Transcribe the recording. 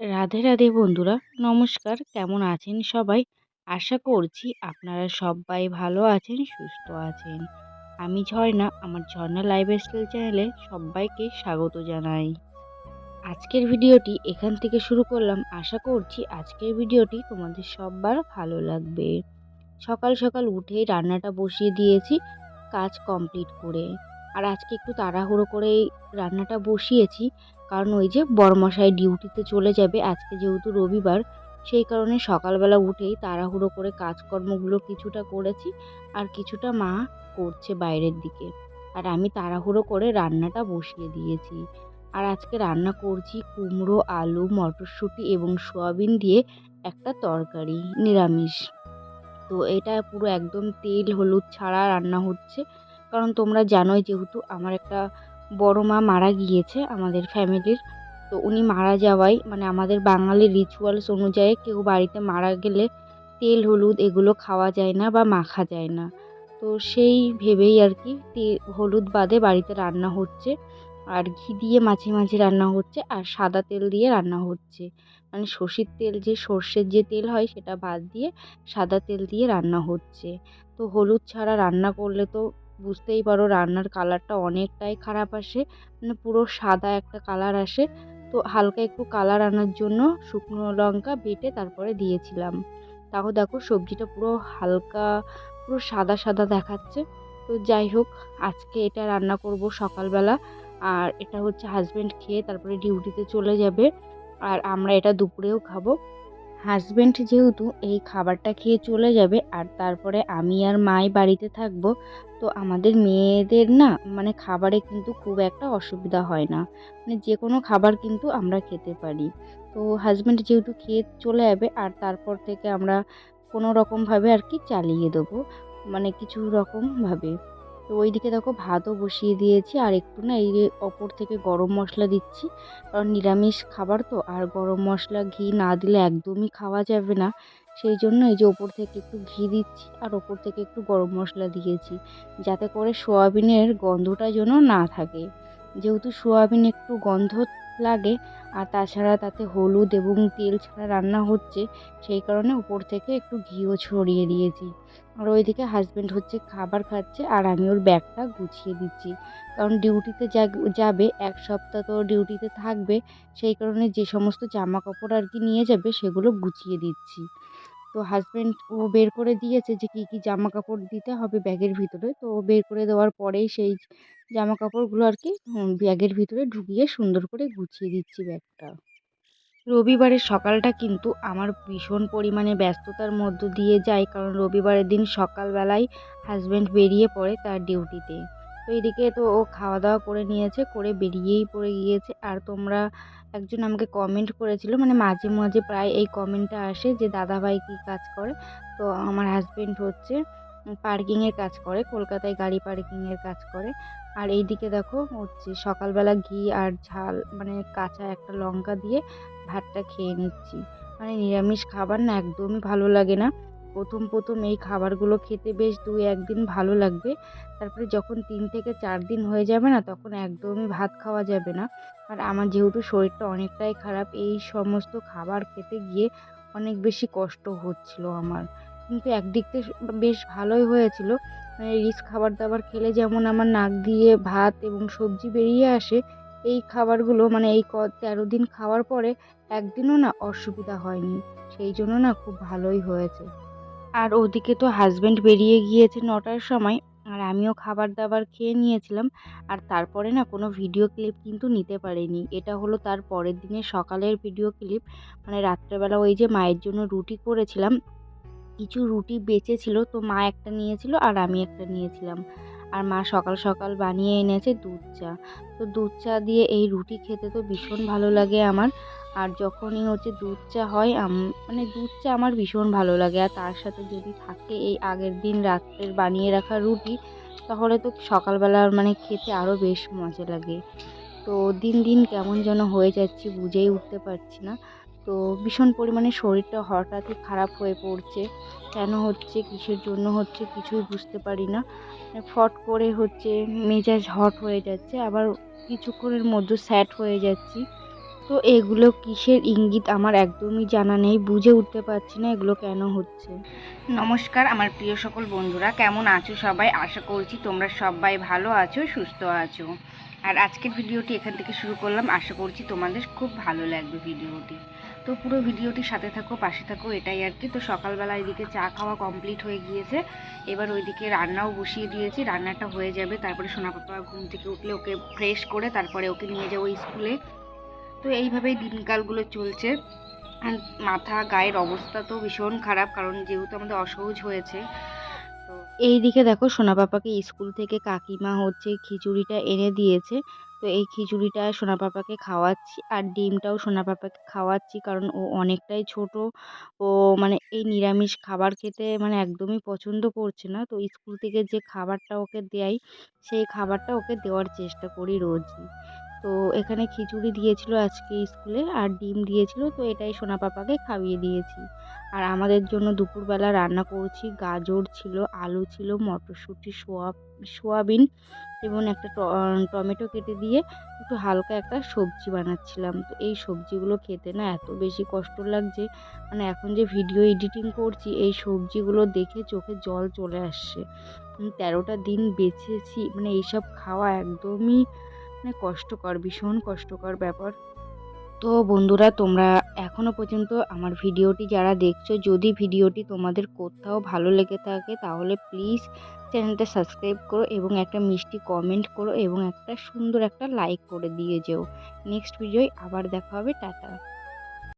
রাধে রাধে বন্ধুরা, নমস্কার। কেমন আছেন সবাই? আশা করছি আপনারা সবাই ভালো আছেন, সুস্থ আছেন। আমি ঝর্ণা, আমার ঝর্ণা লাইফ স্টাইল চ্যানেলে সবাইকে স্বাগত জানাই। আজকের ভিডিওটি এখান থেকে শুরু করলাম। আশা করছি আজকের ভিডিওটি তোমাদের সবার ভালো লাগবে। সকাল সকাল উঠেই রান্নাটা বসিয়ে দিয়েছি, কাজ কমপ্লিট করে। আর আজকে একটু তাড়াহুড়ো করে রান্নাটা বসিয়েছি, কারণ ওই যে বড়মশাই ডিউটিতে চলে যাবে আজকে যেহেতু রবিবার, সেই কারণে সকালবেলা উঠেই তাড়াহুড়ো করে কাজকর্মগুলো কিছুটা করেছি আর কিছুটা মা করছে বাইরের দিকে। আর আমি তাড়াহুড়ো করে রান্নাটা বসিয়ে দিয়েছি। আর আজকে রান্না করছি কুমড়ো, আলু, মটরশুঁটি এবং সোয়াবিন দিয়ে একটা তরকারি, নিরামিষ। তো এটা পুরো একদম তেল হলুদ ছাড়া রান্না হচ্ছে। কারণ তোমরা জানোই যেহেতু আমার একটা বড় মা মারা গিয়েছে আমাদের ফ্যামিলির। তো উনি মারা যাওয়ায় মানে আমাদের বাঙালির রিচুয়ালস অনুযায়ী কেউ বাড়িতে মারা গেলে তেল, হলুদ এগুলো খাওয়া যায় না বা মাখা যায় না। তো সেই ভেবেই আর কি হলুদ বাদে বাড়িতে রান্না হচ্ছে। আর ঘি দিয়ে মাঝে মাঝে রান্না হচ্ছে আর সাদা তেল দিয়ে রান্না হচ্ছে। মানে সর্ষের তেল যে, সর্ষের যে তেল হয় সেটা বাদ দিয়ে সাদা তেল দিয়ে রান্না হচ্ছে। তো হলুদ ছাড়া রান্না করলে তো বুঝতেই পারো রান্নার কালারটা অনেকটাই খারাপ আসে মানে পুরো সাদা একটা কালার আসে। তো হালকা একটু কালার আনার জন্য শুকনো লঙ্কা বেটে তারপরে দিয়েছিলাম। তাও দেখো সবজিটা পুরো হালকা, পুরো সাদা সাদা দেখাচ্ছে। তো যাই হোক, আজকে এটা রান্না করব সকালবেলা। আর এটা হচ্ছে হাজব্যান্ড খেয়ে তারপরে ডিউটিতে চলে যাবে। আর আমরা এটা দুপুরেও খাব। হাজব্যান্ড যেহেতু এই খাবারটা খেয়ে চলে যাবে আর তারপরে আমি আর মাই বাড়িতে থাকব, তো আমাদের মেয়েদের না মানে খাবারে কিন্তু খুব একটা অসুবিধা হয় না। মানে যে কোনো খাবার কিন্তু আমরা খেতে পারি। তো হাজব্যান্ড যেহেতু খেয়ে চলে যাবে আর তারপর থেকে আমরা কোনো রকমভাবে আর কি চালিয়ে দেবো। মানে কিছু রকমভাবে। তো ওইদিকে দেখো ভাতও বসিয়ে দিয়েছি, আর একটু না এই ওপর থেকে গরম মশলা দিচ্ছি। কারণ নিরামিষ খাবার তো, আর গরম মশলা, ঘি না দিলে একদমই খাওয়া যাবে না। সেই জন্য এই যে ওপর থেকে একটু ঘি দিচ্ছি, আর ওপর থেকে একটু গরম মশলা দিয়েছি, যাতে করে সোয়াবিনের গন্ধটা যেন না থাকে। যেহেতু সোয়াবিন একটু গন্ধ লাগে আর তাছাড়া তাতে হলুদ এবং তেল ছাড়া রান্না হচ্ছে, সেই কারণে উপর থেকে একটু ঘিও ছড়িয়ে দিয়েছি। আর ওইদিকে হাজব্যান্ড হচ্ছে খাবার খাচ্ছে আর আমি ওর ব্যাগটা গুছিয়ে দিচ্ছি। কারণ ডিউটিতে যাবে, এক সপ্তাহ তো ডিউটিতে থাকবে, সেই কারণে যে সমস্ত জামা কাপড় আর কি নিয়ে যাবে সেগুলো গুছিয়ে দিচ্ছি। তো হাজব্যান্ড ও বের করে দিয়েছে যে কী কী জামা কাপড় দিতে হবে ব্যাগের ভিতরে, তো বের করে দেওয়ার পরেই সেই জামা কাপড়গুলো আর কি ব্যাগের ভিতরে ঢুকিয়ে সুন্দর করে গুছিয়ে দিচ্ছি ব্যাগটা। রবিবারের সকালটা কিন্তু আমার ভীষণ পরিমাণে ব্যস্ততার মধ্য দিয়ে যায়, কারণ রবিবারের দিন সকালবেলায় হাজব্যান্ড বেরিয়ে পড়ে তার ডিউটিতে তো এদিকে তো ও খাওয়া দাওয়া করে নিয়েছে, করে বেরিয়েই পড়ে গিয়েছে। আর তোমরা একজন আমাকে কমেন্ট করেছিল মানে মাঝে মাঝে প্রায় এই কমেন্টটা আসে যে, দাদাভাই কী কাজ করে? তো আমার হাজব্যান্ড হচ্ছে পার্কিংয়ের কাজ করে, কলকাতায় গাড়ি পার্কিংয়ের কাজ করে। আর এই দিকে দেখো, হচ্ছে সকালবেলা ঘি আর ঝাল মানে কাঁচা একটা লঙ্কা দিয়ে ভাতটা খেয়ে নিচ্ছি। মানে নিরামিষ খাবার না, একদমই ভালো লাগে না। প্রথম প্রথম এই খাবারগুলো খেতে বেশ দুই একদিন ভালো লাগবে। তারপরে যখন তিন থেকে চার দিন হয়ে যাবে না, তখন একদমই ভাত খাওয়া যাবে না। আর আমার যেহেতু শরীরটা অনেকটাই খারাপ, এই সমস্ত খাবার খেতে গিয়ে অনেক বেশি কষ্ট হচ্ছিল আমার। কিন্তু একদিক থেকে বেশ ভালোই হয়েছিল। মানে রিচ খাবার দাবার খেলে যেমন আমার নাক দিয়ে ভাত এবং সবজি বেরিয়ে আসে, এই খাবারগুলো মানে এই ক, তেরো দিন খাওয়ার পরে একদিনও না অসুবিধা হয়নি। সেই জন্য না খুব ভালোই হয়েছে। আর ওদিকে তো হাজব্যান্ড বেরিয়ে গিয়েছে নটার সময়, আর আমিও খাবার দাবার খেয়ে নিয়েছিলাম, আর তারপরে না কোনো ভিডিও ক্লিপ কিন্তু নিতে পারিনি। এটা হলো তার পরের দিনের সকালের ভিডিও ক্লিপ মানে রাত্রেবেলা ওই যে মায়ের জন্য রুটি করেছিলাম কিছু রুটি বেঁচে ছিল তো মা একটা নিয়েছিল আর আমি একটা নিয়েছিলাম। আর মা সকাল সকাল বানিয়ে এনেছে দুধ চা। তো দুধ চা দিয়ে এই রুটি খেতে তো ভীষণ ভালো লাগে আমার। আর যখনই হচ্ছে দুধ চা হয় মানে দুধ চা আমার ভীষণ ভালো লাগে। আর তার সাথে যদি থাকে এই আগের দিন রাত্রের বানিয়ে রাখা রুটি, তাহলে তো সকালবেলা মানে খেতে আরও বেশ মজা লাগে। তো দিন দিন কেমন যেন হয়ে যাচ্ছি বুঝেই উঠতে পারছি না। তো ভীষণ পরিমাণে শরীরটা হঠাৎই খারাপ হয়ে পড়ছে। কেন হচ্ছে, কিসের জন্য হচ্ছে, কিছুই বুঝতে পারি না। ফট করে হচ্ছে মেজাজ হট হয়ে যাচ্ছে, আবার কিছুক্ষণের মধ্যে স্যাট হয়ে যাচ্ছি। তো এগুলো কিসের ইঙ্গিত আমার একদমই জানা নেই, বুঝে উঠতে পারছি না এগুলো কেন হচ্ছে। নমস্কার, আমার প্রিয় সকল বন্ধুরা, কেমন আছো সবাই? আশা করছি তোমরা সবাই ভালো আছো, সুস্থ আছো। আর আজকের ভিডিওটি এখান থেকে শুরু করলাম। আশা করছি তোমাদের খুব ভালো লাগবে ভিডিওটি। তো পুরো ভিডিওটির সাথে থাকো, পাশে থাকো, এটাই আর কি। তো সকালবেলা এদিকে চা খাওয়া কমপ্লিট হয়ে গিয়েছে। এবার ওইদিকে রান্নাও বসিয়ে দিয়েছি, রান্নাটা হয়ে যাবে। তারপরে সোনা পাপা ঘুম থেকে উঠলে ওকে ফ্রেশ করে তারপরে ওকে নিয়ে যাব স্কুলে। তো এইভাবেই দিনকালগুলো চলছে। মাথা, গায়ের অবস্থা তো ভীষণ খারাপ, কারণ যেহেতু আমাদের অসহজ হয়েছে। এই দিকে দেখো সোনা পাপাকে স্কুল থেকে কাকিমা হচ্ছে খিচুড়িটা এনে দিয়েছে। তো এই খিচুড়িটা সোনা পাপাকে খাওয়াচ্ছি আর ডিমটাও সোনা পাপাকে খাওয়াচ্ছি কারণ ও অনেকটাই ছোট। ও মানে এই নিরামিষ খাবার খেতে মানে একদমই পছন্দ করছে না। তো স্কুল থেকে যে খাবারটা ওকে দেয় সেই খাবারটা ওকে দেওয়ার চেষ্টা করি রোজই। তো এখানে খিচুড়ি দিয়েছিল আজকে স্কুলে আর ডিম দিয়েছিল, তো এটাই সোনা পাপাকে খাইয়ে দিয়েছি। আর আমাদের জন্য দুপুরবেলা রান্না করছি, গাজর ছিল, আলু ছিল, মটরশুঁটি, সোয়া সোয়াবিন এবং একটা টমেটো কেটে দিয়ে একটু হালকা একটা সবজি বানাচ্ছিলাম। তো এই সবজিগুলো খেতে না এত বেশি কষ্ট লাগছে মানে এখন যে ভিডিও এডিটিং করছি, এই সবজিগুলো দেখে চোখে জল চলে আসছে। তেরোটা দিন বেঁচেছি মানে এইসব খাওয়া একদমই মানে কষ্টকর, ভীষণ কষ্টকর ব্যাপার। তো বন্ধুরা, তোমরা এখনও পর্যন্ত আমার ভিডিওটি যারা দেখছ, যদি ভিডিওটি তোমাদের কোথাও ভালো লেগে থাকে, তাহলে প্লিজ চ্যানেলটা সাবস্ক্রাইব করো এবং একটা মিষ্টি কমেন্ট করো এবং একটা সুন্দর একটা লাইক করে দিয়ে যেও। নেক্সট ভিডিওয় আবার দেখা হবে, টাটা।